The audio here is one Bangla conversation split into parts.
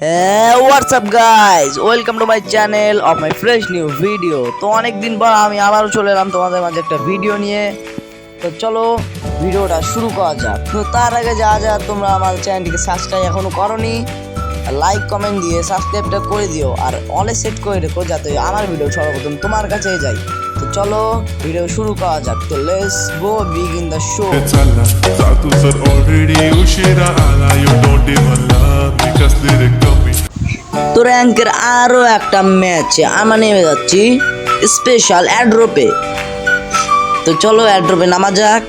WhatsApp guys welcome to my channel of my fresh new video তো অনেক দিন পর আমি আবারও চলে এলাম তোমাদের মাঝে একটা ভিডিও নিয়ে। তো চলো ভিডিওটা শুরু করা যাক। তো তার আগে যা যা তোমরা আমার চ্যানেলটিকে সাবস্ক্রাইব এখনও করনি লাইক কমেন্ট দিয়ে সাবস্ক্রাইবটা করে দিও। আর অলে সেট করে রেখো যাতে আমার ভিডিও সর্বপ্রথম তোমার কাছে যাই তো চলো ভিডিও শুরু করা যাক। তো let's go begin the show already উশিরা তো র্যাঙ্কের আরও একটা ম্যাচে আমরা নেমে যাচ্ছি স্পেশাল অ্যাড্রোপে তো চলো অ্যাড্রোপে নামা যাক।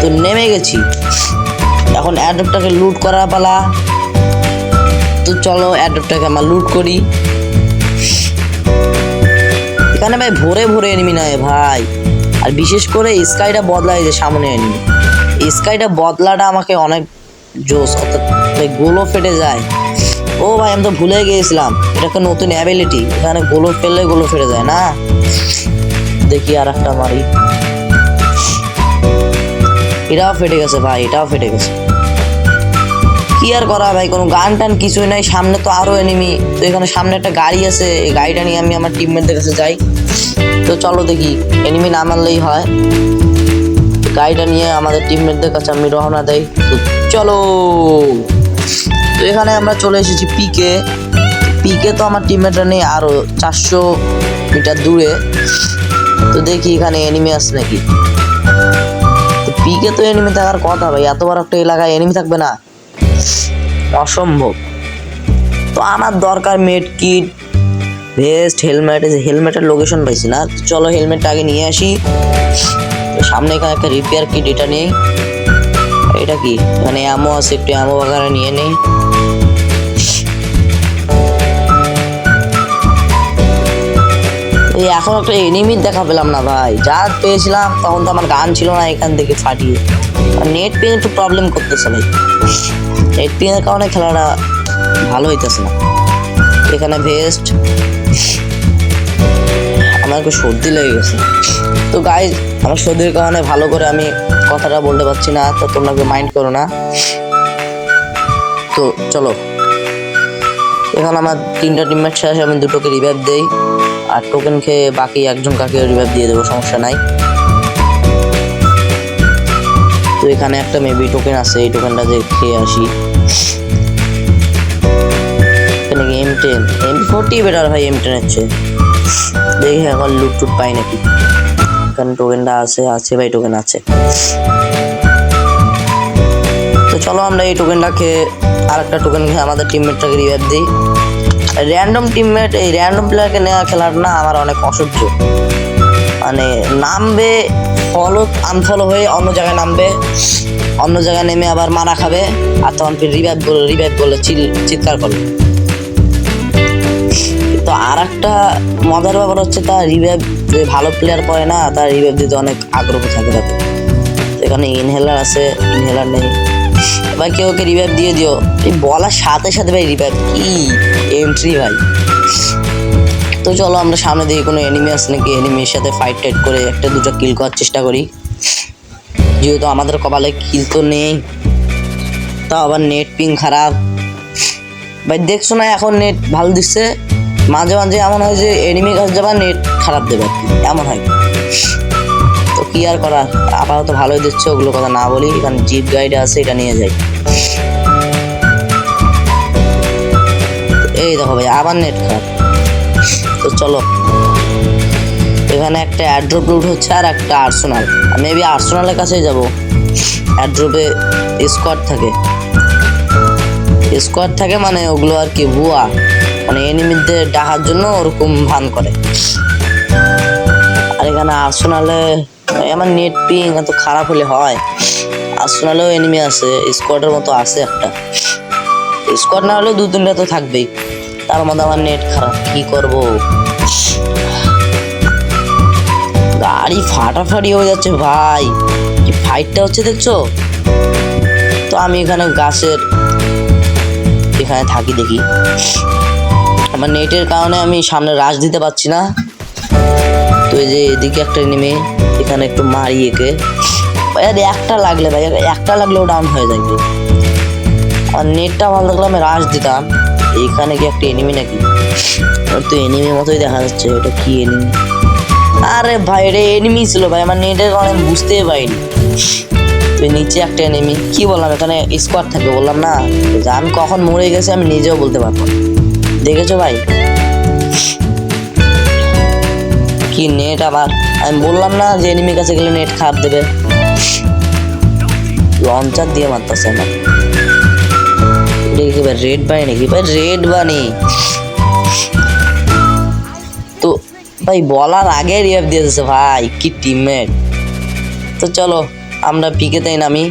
তো নেমে গেছি। এখন অ্যাড্রোপটাকে লুট করা পালা। তো চলো অ্যাড্রোপটাকে আমরা লুট করি। এখানে ভাই ভোরে ভোরে এনিমি নয় ভাই। আর বিশেষ করে স্কাইটা বদলায় যে সামনে এনিমি স্কাইটা বদলাটা আমাকে অনেক জোস অর্থাৎ গোলও ফেটে যায়। ও ভাই, আমি তো ভুলে গিয়েছিলাম। এটা একটা নতুন অ্যাবিলিটি এখানে গোলো ফেললে গোলো ফেটে যায়, না? দেখি আর একটা মারি। এটাও ফেটে গেছে ভাই, এটাও ফেটে গেছে। কি আর করা ভাই, কোনো গান টান কিছুই নাই। সামনে তো আরও এনিমি তো এখানে সামনে একটা গাড়ি আছে, এই গাড়িটা নিয়ে আমি আমার টিমমেটদের কাছে যাই। তো চলো দেখি এনিমি না মারলেই হয়। গাড়িটা নিয়ে আমাদের টিমমেটদের কাছে আমি রওনা দেই। তো চলো। এখানে আমরা চলে এসেছি পিকে পিকে তো আমার টিমমেটরা নেই, আরও চারশো মিটার দূরে। তো দেখি এখানে এনিমি আছে নাকি। পিকে তো এনিমি থাকার কথা ভাই, এত বড় একটা এলাকায় এনিমি থাকবে না। অসম্ভব। তো আমার দরকার মেড কিট ভেস্ট হেলমেট হেলমেটের লোকেশন পাইছি না। চলো হেলমেটটা আগে নিয়ে আসি। সামনে এখানে একটা রিপেয়ার কিট এটা নেই। এটা কি? মানে অ্যামো আছে, একটু অ্যামো বাগানে নিয়ে নেই। এই এখন একটা এনিমির দেখা পেলাম না ভাই। যা পেয়েছিলাম, তখন তো আমার গান ছিল না এখান থেকে ফাটিয়ে। নেট পিং একটু প্রবলেম করতেছে ভাই। নেট পিং এর কারণে খেলাটা ভালো হইতেছে না। এখানে ভেস্ট আমার একটু সর্দি লেগে গেছে। তো গাই আমার সর্দির কারণে ভালো করে আমি কথাটা বলতে পারছি না, তো তোমরা মাইন্ড করো না। তো চলো। এখানে আমার তিনটা টিমমেট শেষ, আমি দুটোকে রিভাইভ দেই। আর টোকেন খেয়ে বাকি একজন কাকে রিভাইভ দিয়ে দেবো, সমস্যা নাই। তো এখানে একটা মেবি টোকেন আছে, এই টোকেনটা যে খেয়ে আসি। এখানে M ten M forty better ভাই এম টেন হচ্ছে দেখি এখন লুট টুট পাই নাকি। এখানে টোকেনটা আছে আছে ভাই টোকেন আছে। তো চলো আমরা এই টোকেনটা খেয়ে আর একটা টোকেন খেয়ে আমাদের টিমমেটটাকে রিভাইভ দিই। র্যান্ডম টিমমেট এই র্যান্ডম প্লেয়ারকে নেওয়া খেলাটা না আমার অনেক অসহ্য। মানে নামবে ফলো আনফলো হয়ে অন্য জায়গায় নামবে, অন্য জায়গায় নেমে আবার মারা খাবে, আর তখন ফির রিভাইভ বলে রিভাইভ বলে চিৎকার করবে তো আর একটা মজার ব্যাপার হচ্ছে তার রিভাইভ যে ভালো প্লেয়ার পড়ে না, তার রিভাইভ দিতে অনেক আগ্রহ থাকে তাতে। এখানে ইনহেলার আছে ইনহেলার নেই। ভাই কেউ ওকে রিভাইভ দিয়ে দিও? এই বলার সাথে সাথে ভাই রিভাইভ কি এন্ট্রি ভাই। তো চলো আমরা সামনে দিকে কোনো এনিমি আছে নাকি? এনিমির সাথে ফাইট টাইট করে একটা দুটো কিল করার চেষ্টা করি। যেহেতু আমাদের কপালে কিল তো নেই, তাও আবার নেট পিং খারাপ। ভাই দেখছ না এখন নেট ভালো দিচ্ছে? মাঝে মাঝে এমন হয় যে এনিমি কাছে যাবা নেট খারাপ দেবে এমন হয়। তো আর করার আপাতত ভালোই দিচ্ছে, ওগুলো কথা না বলি, এখানে জিপ গাইড আছে, এটা নিয়ে যাই। এই দেখো ভাই, আবার নেট খারাপ। তো চলো। এখানে একটা অ্যাড্রপ রুট হচ্ছে আর একটা আর্সোনাল মেবি আর্সোনালের কাছেই যাব। অ্যাড্রপে স্কোয়াড থাকে। স্কোয়াড থাকে মানে ওগুলো আর কি ভুয়া। মানে এনিমিদের ডাকার জন্য ওরকম ভান করে। আর এখানে আর্সোনালে আমার নেট পিং এত খারাপ হলে হয়। আর্সোনালেও এনিমি আছে স্কোয়াডের মতো আছে একটা। স্কোয়াড না হলেও দু তিনটা তো থাকবেই। তার মধ্যে আমার নেট খারাপ, কি করব? গাড়ি ফাটাফাটি হয়ে যাচ্ছে ভাই। কি ফাইটটা হচ্ছে দেখছ? তো আমি এখানে গাছের এখানে থাকি দেখি। আমার নেটের কারণে আমি সামনে রাশ দিতে পারছি না। এই যে এদিকে একটা নেমে এখানে একটু মারি একে। আর একটা লাগলে ভাই একটা লাগলেও ডাউন হয়ে যাবে আর নেটটা ভালো থাকলে আমি রাশ দিতাম। এইখানে কি একটা এনিমি নাকি? ওর তো এনিমি মতোই দেখা যাচ্ছে, ওটা কি এনিমি? আরে ভাই, এটা এনিমি ছিল ভাই, আমার নেটের আমি বুঝতেই পারিনি। তো নিচে একটা এনিমি, কি বললাম, এখানে স্কোয়াড থাকে বললাম না? আমি কখন মরে গেছি আমি নিজেও বলতে পারব দেখেছ ভাই? কি নেট আবার? আমি বললাম না যে এনিমির কাছে গেলে নেট খারাপ দেবে। লঞ্চার দিয়ে মারতেছে না। কি ভাই রেড বানি নাকি? ভাই রেড বানি তো ভাই, বলার আগে দিয়ে দিয়েছে ভাই, কি টিমমেট তো চলো, আমরা পিকেতেই নামি।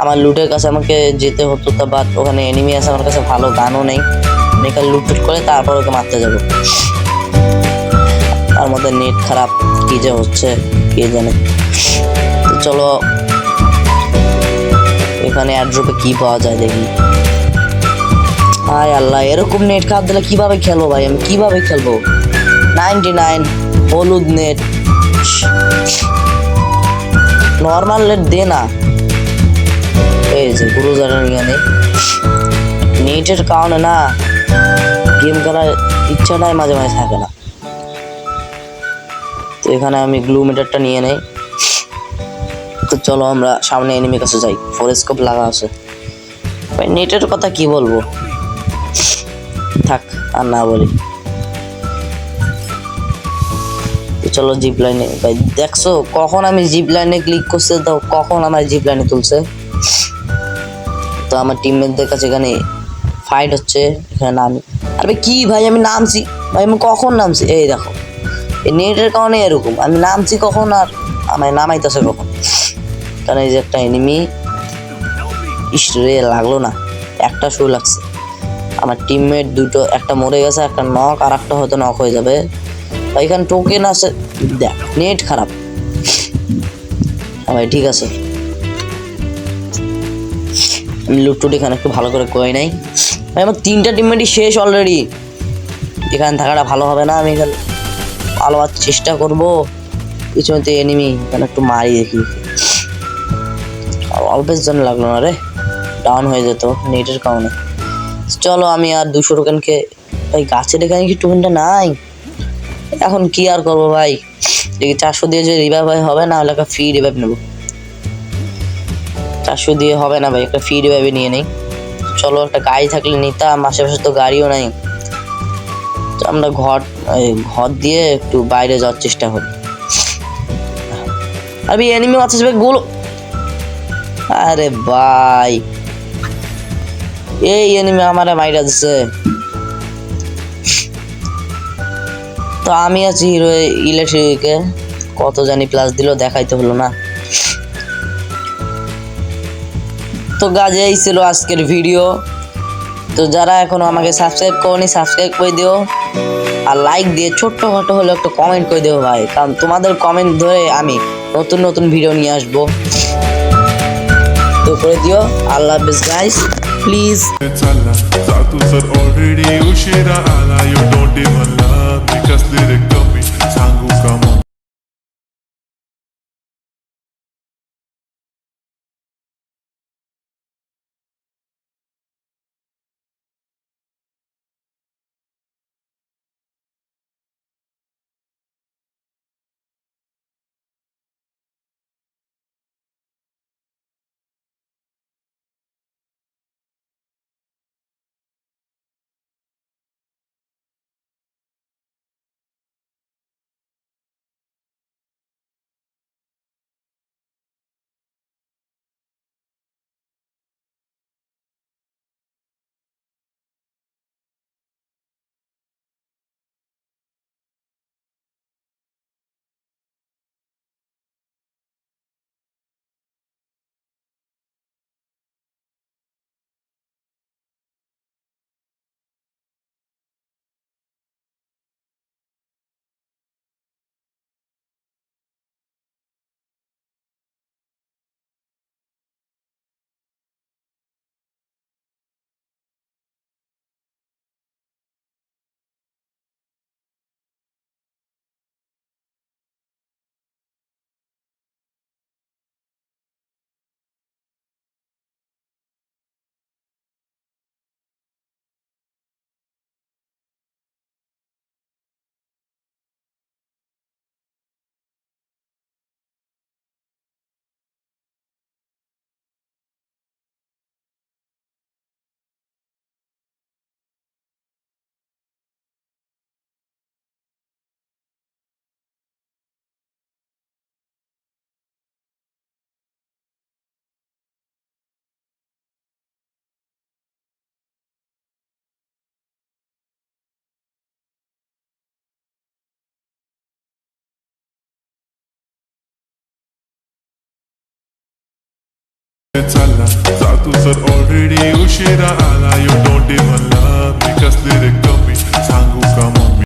আমার লুটের কাছে আমাকে যেতে হতো, তা বাট ওখানে এনিমি আছে, আমার কাছে ভালো গানও নেই। এখানে লুট করে তারপর ওকে মারতে যাব। মধ্যে নেট খারাপ, কি যে হচ্ছে, কে জানে। তো চলো, এখানে অ্যাড্রপে কি পাওয়া যায় দেখি। হায় আল্লাহ, এরকম নেট খারাপ দিলে কীভাবে খেলব ভাই? আমি কীভাবে খেলব? নাইনটি নাইন হলুদ নেট। নর্মাল নেট দে না। এই যে নেটের কারণে না গেম খেলার ইচ্ছাটাই মাঝে মাঝে থাকে না। তো এখানে আমি গ্লু মিটারটা নিয়ে নেই। তো চলো আমরা সামনে এনিমি কাছে যাই। ফোরেস্কোপ লাগা আছে। ভাই, নেটের কথা কি বলব? থাক, আর না বলি। চলো জিপ লাইনে ভাই, দেখছ? কখন আমি জিপ লাইনে ক্লিক করছে? তো কখন আমার জিপ লাইনে তুলছে? তো আমার টিমমেটদের কাছে এখানে ফাইট হচ্ছে। এখানে নামি আর কি ভাই? আমি নামছি। ভাই, আমি কখন নামছি? এই দেখো। নেটের কারণে এরকম। আমি নামছি কখন আর আমায় নামাইতেছে কখন? কারণ এই যে একটা এনিমি ইস রে, লাগল না। একটা শু লাগছে। আমার টিমমেট দুটো, একটা মরে গেছে, একটা নক আর একটা হয়তো নক হয়ে যাবে। এখানে টোকেন আছে। দেখ নেট খারাপ। হ্যাঁ ভাই, ঠিক আছে। আমি লুটটুট এখানে একটু ভালো করে কই নাই। ভাই, আমার তিনটা টিমমেটই শেষ অলরেডি এখানে থাকাটা ভালো হবে না আমি এখানে। হওয়ার চেষ্টা করব। পিছনেতে এনিমি এখানে একটু মারি দেখি। অল্পের জন্য লাগল না রে। ডাউন হয়ে যেত নেটের কারণে। চলো আমি আর দুশো টোকেনকে ভাই গাছের এখানে কি টোকেনটা নাই? এখন কি আর করব ভাই? দেখি চারশো দিয়ে যে রিভাইভ হবে, না হলে একটা ফ্রি রিভাইভ নেব। চারশো দিয়ে হবে না ভাই, একটা ফ্রি রিভাইভে নিয়ে নেই। চলো একটা গাড়ি থাকলে নিতাম, আশেপাশে তো গাড়িও নাই। আমরা ঘর ঘর দিয়ে একটু বাইরে যাওয়ার চেষ্টা করি। আরে এনিমি আছে গোল। আরে ভাই। এই এনিমি আমারে মাইরা দিছে। তো আমি আছি হিরো ইলেকট্রিকে কত জানি প্লাস দিল দেখাইতে হলো না। তো গাজে এই ছিল আজকের ভিডিও তো যারা এখনও আমাকে সাবস্ক্রাইব করনি সাবস্ক্রাইব করে দিও। আর লাইক দিয়ে ছোট্ট খাটো হলেও একটা কমেন্ট করে দিও ভাই। কারণ তোমাদের কমেন্ট ধরে আমি নতুন নতুন ভিডিও নিয়ে আসব। তো করে দিও। আল্লাহ হাফিজ guys please because coming sangu come on चालला. जातो सर ऑलरेडी उशिरा आला. यो डोंट मला मी कसले रे कमी? सांगू का मग?